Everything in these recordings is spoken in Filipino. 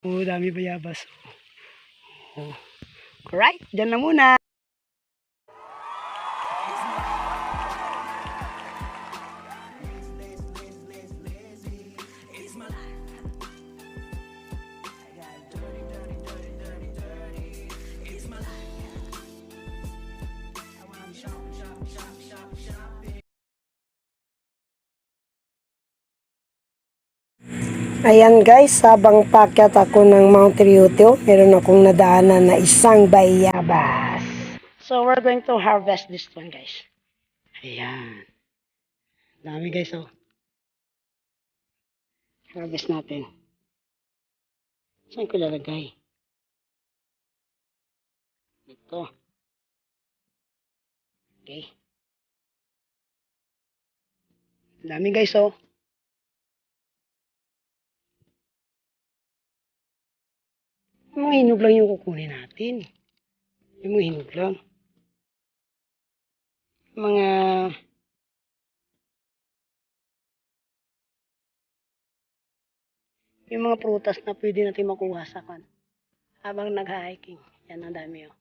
Oh, dami bayabas. Oh. Alright, dyan na muna. Ayan guys, habang pakyat ako ng Mount Ryuto, meron akong nadaanan na isang bayabas. So we're going to harvest this one guys. Ayan. Dami guys oh. Harvest natin. Saan ko lalagay? Ito. Okay. Dami guys oh. Yung mga hinog lang yung kukunin natin. Yung mga hinog lang. Mga yung mga prutas na pwede natin makuha sa kan habang nag-hiking. Yan ang dami oh.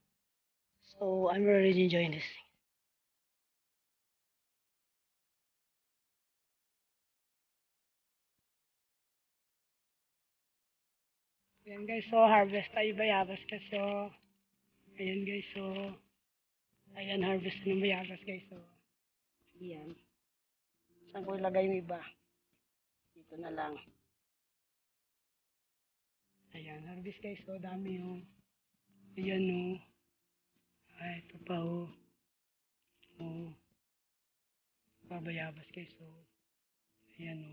So, I'm really enjoying this. Ayan guys, so harvest tayo bayabas kasi so, ayan guys, so, ayan harvest ng bayabas guys, so, ayan. Saan ko ilagay yung iba? Dito na lang. Ayan, harvest guys, so dami yung, ayan o. Ay, ito pa o. O. Babayabas guys, so, ayan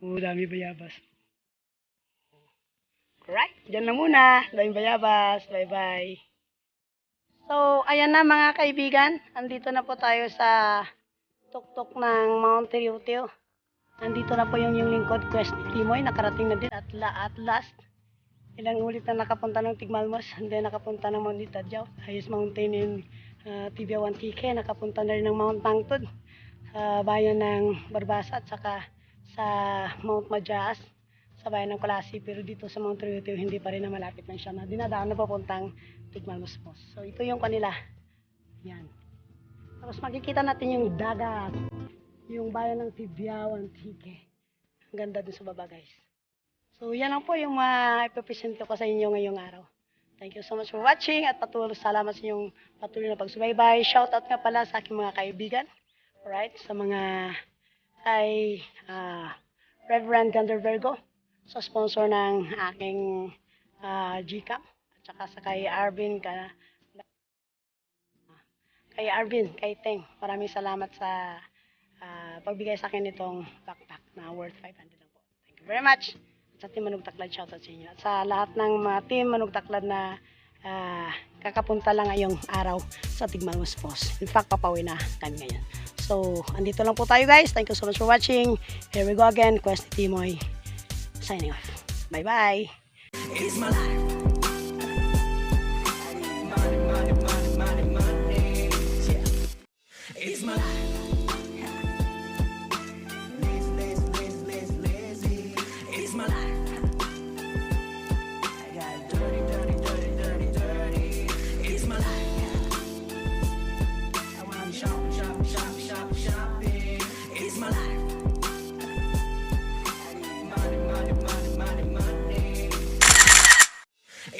o. O, dami bayabas. Alright, dyan na muna. Daming bayabas. Bye-bye. So, ayan na mga kaibigan. Andito na po tayo sa tuktok ng Mount Riutio. Nandito na po yung yung lingkod Quest ni Timoy. Nakarating na din at, la, at last. Ilang ulit na nakapunta ng Tigmalmos. And then nakapunta ng Mount Itadyaw. Highest mountain in uh, Tibia 1TK. Nakapunta na rin ng Mount Tangtod. Sa bayan ng Barbasa at saka sa Mount Majaas sa bayan ng Colasi pero dito sa Mount Riutio hindi pa rin na malapit lang siya na dinadaan na papuntang Tigmalmos. So ito yung kanila. Yan. Tapos makikita natin yung dagat. Yung bayan ng Tibiawan, Tike. Ang ganda dun sa baba guys. So yan lang po yung ma-present ko sa inyo ngayong araw. Thank you so much for watching at patuloy salamat sa inyong patuloy na pagsubaybay. Shoutout nga pala sa aking mga kaibigan. Alright, sa mga kay ah, Reverend Gander Virgo sa sponsor ng aking uh, GCAM at saka sa kay Arvin ka, kay Arvin, kay Teng. Maraming salamat sa ah, pagbigay sa akin nitong backpack na worth 500 lang po. Thank you very much. At sa Team Manug Taklad, shoutout sa inyo. At sa lahat ng mga Team Manug Taklad na ah, kakapunta lang ngayong araw sa Tigmalmos Post. In fact, papauwi na kami ngayon. So, andito lang po tayo guys. Thank you so much for watching. Here we go again. Quest ni Timoy signing. Bye bye.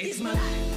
It's my life.